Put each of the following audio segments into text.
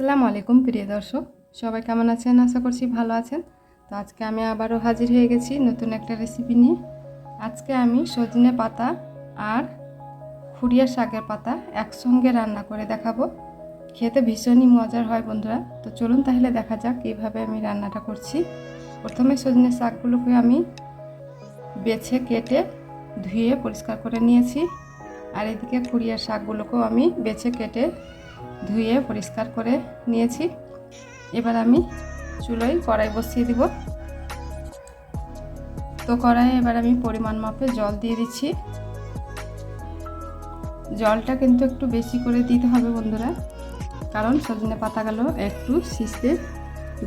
আসসালামু আলাইকুম, প্রিয় দর্শক। সবাই কেমন আছেন? আশা করছি ভালো আছেন। তো আজকে আমি আবারও হাজির হয়ে গেছি নতুন একটা রেসিপি নিয়ে। আজকে আমি সজনে পাতা আর খুরিয়া শাকের পাতা একসঙ্গে রান্না করে দেখাবো। খেতে ভীষণই মজার হয় বন্ধুরা। তো চলুন তাহলে দেখা যাক কীভাবে আমি রান্নাটা করছি। প্রথমে সজনে শাকগুলোকে আমি বেছে কেটে ধুয়ে পরিষ্কার করে নিয়েছি। আর এদিকে খুরিয়ার শাকগুলোকেও আমি বেছে কেটে ধুয়ে পরিষ্কার করে নিয়েছি। এবার আমি চুলোয় কড়াই বসিয়ে দিব। তো কড়াইয়ে এবার আমি পরিমাণ মাপে জল দিয়ে দিচ্ছি। জলটা কিন্তু একটু বেশি করে দিতে হবে বন্ধুরা, কারণ সজনে পাতাগুলো একটু সিজতে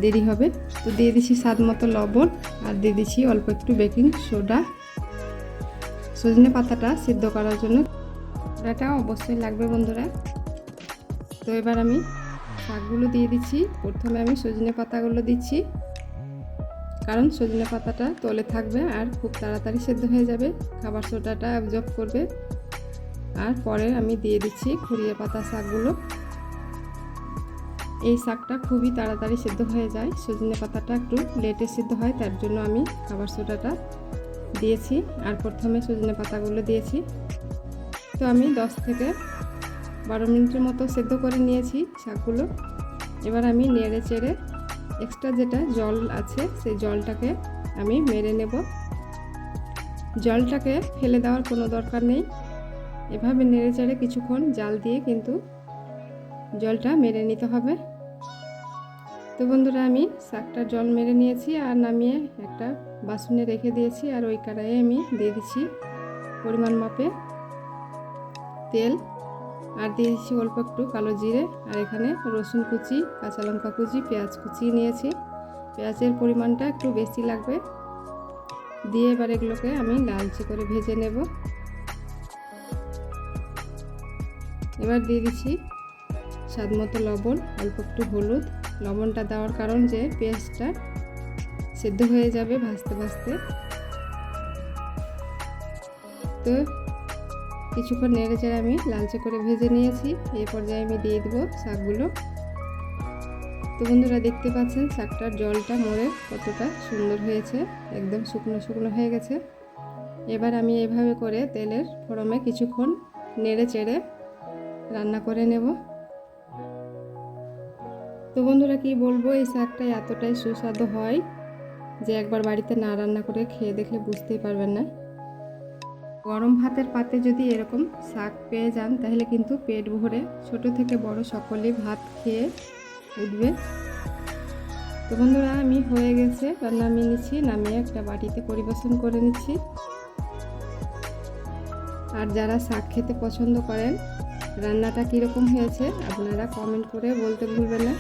দেরি হবে। তো দিয়ে দিচ্ছি স্বাদ মতো লবণ আর দিয়ে দিচ্ছি অল্প একটু বেকিং সোডা। সজনে পাতাটা সিদ্ধ করার জন্য। সোডাটা অবশ্যই লাগবে বন্ধুরা। তো এবার আমি শাকগুলো দিয়ে দিচ্ছি। প্রথমে আমি সজনে পাতাগুলো দিচ্ছি। কারণ সজনে পাতাটা তলে থাকবে আর খুব তাড়াতাড়ি সেদ্ধ হয়ে যাবে। খাবার সোটাটা অবজর্ব করবে। আর পরে আমি দিয়ে দিচ্ছি খুঁড়িয়ে পাতা শাকগুলো। এই শাকটা খুবই তাড়াতাড়ি সেদ্ধ হয়ে যায়। সজনে পাতাটা একটু লেটে সেদ্ধ হয়, তার জন্য আমি খাবার সোটাটা দিয়েছি। আর প্রথমে সজনে পাতাগুলো দিয়েছি। তো আমি দশ থেকে বারো মিনিটের মতো সেদ্ধ করে নিয়েছি শাকগুলো। এবার আমি নেড়ে চেড়ে এক্সট্রা যেটা জল আছে, সেই জলটাকে আমি মেরে নেব। জলটাকে ফেলে দেওয়ার কোনো দরকার নেই। এভাবে নেড়ে চেড়ে কিছুক্ষণ জাল দিয়ে কিন্তু জলটা মেরে নিতে হবে। তো বন্ধুরা, আমি শাকটার জল মেরে নিয়েছি আর নামিয়ে একটা বাসনে রেখে দিয়েছি। আর ওই কড়াইয়ে আমি দিয়ে দিচ্ছি পরিমাণ মাপে তেল। আর দিয়ে দিচ্ছি অল্প একটু কালো জিরে। আর এখানে রসুন কুচি, কাঁচা লঙ্কা কুচি, পেঁয়াজ কুচি নিয়েছি। পেঁয়াজের পরিমাণটা একটু বেশি লাগবে। দিয়ে এবার এগুলোকে আমি লালচে করে ভেজে নেব। এবার দিয়ে দিচ্ছি স্বাদ মতো লবণ, অল্প একটু হলুদ। লবণটা দেওয়ার কারণ যে পেঁয়াজটা সেদ্ধ হয়ে যাবে ভাজতে ভাজতে। তো কিছুক্ষণ নেড়ে চেড়ে আমি লালচে করে ভেজে নিয়েছি। এই পর্যায়ে আমি দিয়ে দেবো শাকগুলো। তো বন্ধুরা, দেখতে পাচ্ছেন শাকটার জলটা মরে কতটা সুন্দর হয়েছে, একদম শুকনো শুকনো হয়ে গেছে। এবার আমি এভাবে করে তেলের ফোড়মে কিছুক্ষণ নেড়ে চেড়ে রান্না করে নেব। তো বন্ধুরা, কি বলব, এই শাকটা এতটাই সুস্বাদু হয় যে একবার বাড়িতে না রান্না করে খেয়ে দেখলে বুঝতেই পারবেন না। গরম ভাতের পাতে যদি এরকম শাক পেয়ে যান, তাহলে কিন্তু পেট ভরে ছোট থেকে বড় সকলেই ভাত খেয়ে উঠবে। তো বন্ধুরা, আমি হয়ে গেছে নামিয়ে নিচ্ছি, নামিয়ে একটা বাটিতে পরিবেশন করে নিচ্ছি। আর যারা শাক খেতে পছন্দ করেন, রান্নাটা কীরকম হয়েছে আপনারা কমেন্ট করে বলতে ভুলবেন না।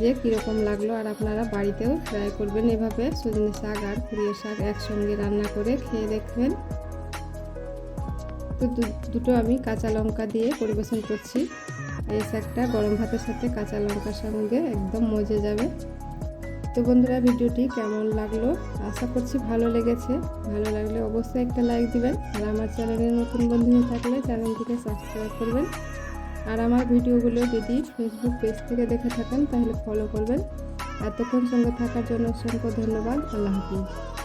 যে কীরকম লাগল আর আপনারা বাড়িতেও ট্রাই করবেন এভাবে, সজনে শাক আর পুরিয়ে শাক একসঙ্গে রান্না করে খেয়ে দেখবেন। তো দুটো আমি কাঁচা লঙ্কা দিয়ে পরিবেশন করছি। এই শাকটা গরম ভাতের সাথে কাঁচা লঙ্কার সঙ্গে একদম মজে যাবে। তো বন্ধুরা, ভিডিওটি কেমন লাগল? আশা করছি ভালো লেগেছে। ভালো লাগলে অবশ্যই একটা লাইক দিবেন। আর আমার চ্যানেলে নতুন বন্ধু হয়ে থাকলে চ্যানেলটিকে সাবস্ক্রাইব করবেন। আর আমার ভিডিওগুলো যদি ফেসবুক পেজ থেকে দেখে থাকেন, তাহলে ফলো করবেন। এতক্ষণ সঙ্গে থাকার জন্য অসংখ্য ধন্যবাদ। আল্লাহ হাফিজ।